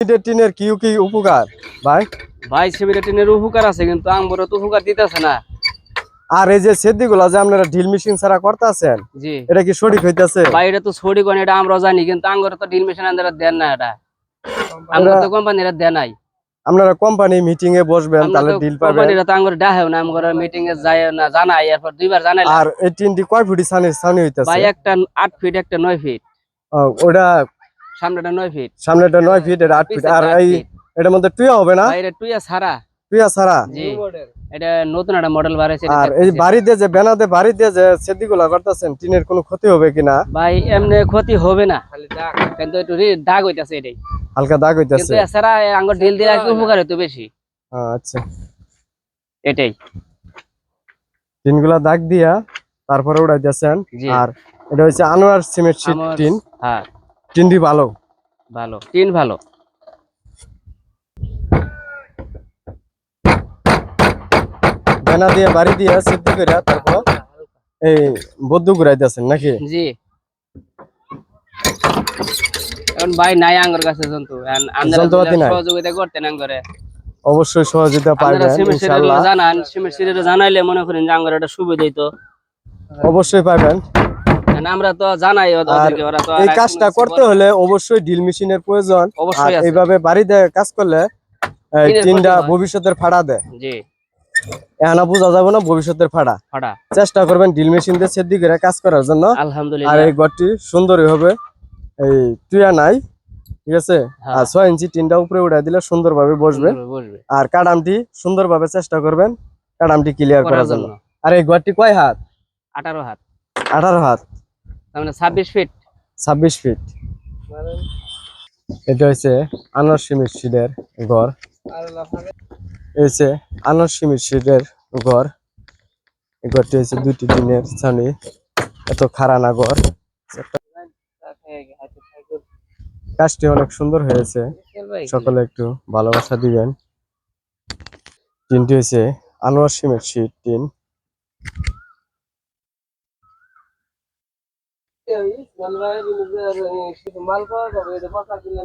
সিমেন্টের টিনের কি কি উপকার? ভাই? ভাই সেবিটা উপকার আছে কিন্তু আঙ্গুরে তো উপকার দিতেছে না। আর এই যে সেদ্দিগুলা যে আপনারা ঢিল মেশিন ছাড়া করতেছেন জি। এটা কি সঠিক হইতাছে? ভাই এটা তো ছড়ি কোন এটা আমরা জানি কিন্তু আঙ্গুরে তো ডিল মেশিন আন্দারা দেন না এটা। আঙ্গুর তো কোম্পানিরা দেয় নাই। আপনারা কোম্পানি মিটিং এ বসবেন তাহলে ডিল পাবেন। কোম্পানিরা তো আঙ্গুর ডাহেও না আঙ্গুর মিটিং এ যায় না জানাই এরপর দুইবার জানাই আর এই টিনটি কয় ফুটি সানি সানি হইতাছে? ভাই একটা আট ফিট একটা নয় ফিট ওটা সামনেটা নয় ফিট সামনেটা নয় ফিট এটা আট ফিট আর এই এটার মধ্যে টুয়া হবে না? বাইরে টুইয়া ছাড়া। টুয়া ছাড়া? জি। এটা নতুন একটা মডেল বার হয়েছে আর এই বাড়িতে যে বেনাতে বাড়িতে যে সেদ্ধি গুলা করতেছেন টিনের কোনো ক্ষতি হবে কিনা? ভাই এমনি ক্ষতি হবে না। কিন্তু একটু দাগ হইতাছে এটাই। হালকা দাগ কিন্তু হইতাছে এছাড়া আঙ্গুর ঢিল দিলে একটু উপকার হতো বেশি। আচ্ছা। এটাই। টিনগুলা দাগ দিয়া তারপরে উড়াই দিয়েছেন আর এটা হচ্ছে আনোয়ার সিমেন্ট শীট টিন। হ্যাঁ। টিনটি ভালো। ভালো। টিন ভালো। বেনা দিয়ে বাড়ি দিয়ে সিদ্ধি করে তারপর এই নাকি? জি। এখন ভাই নাই আঙ্গুর কাছে জন্তু। সহযোগিতা করতেন আঙ্গুরে। অবশ্যই সহযোগিতা ইনশাআল্লাহ। জানান সিরিয়াল জানাইলে মনে করেন যে আঙ্গুর একটা সুবিধা হইতো অবশ্যই কারণ আমরা তো জানাই ওদেরকে, ওরা তো এই কাজটা করতে হলে অবশ্যই ড্রিল মেশিনের প্রয়োজন। আর এইভাবে বাড়িতে কাজ করলে টিনটা ভবিষ্যতের ফাড়া দেয়। জি। এখানে বোঝা যাবে না ভবিষ্যতের ফাড়া। চেষ্টা করবেন ড্রিল মেশিন দিয়ে সেদ্ধি করে কাজ করার জন্য। আর এই ঘরটি সুন্দরই হবে। এই টুয়া নাই ঠিক আছে? হ্যাঁ। আর ছয় ইঞ্চি টিনটা উপরে উঠাই দিলে সুন্দরভাবে বসবে। বসবে। আর কাডামটি সুন্দরভাবে চেষ্টা করবেন কাডামটি ক্লিয়ার করার জন্য। আর এই ঘরটি কয় হাত? আঠারো হাত। আঠারো হাত। মানে ছাব্বিশ ফিট ছাব্বিশ ফিট এটা হচ্ছে আনার সিমির সিডের ঘর। হচ্ছে আনার সিমির ঘর। ঘরটি হচ্ছে দুটি দিনের ছানি। এত খারানা ঘর। কাজটি অনেক সুন্দর হয়েছে। সকলে একটু ভালোবাসা দিবেন। টিনটি হচ্ছে আনোয়ার সিমের শীট টিন। মাল পাওয়া যাবে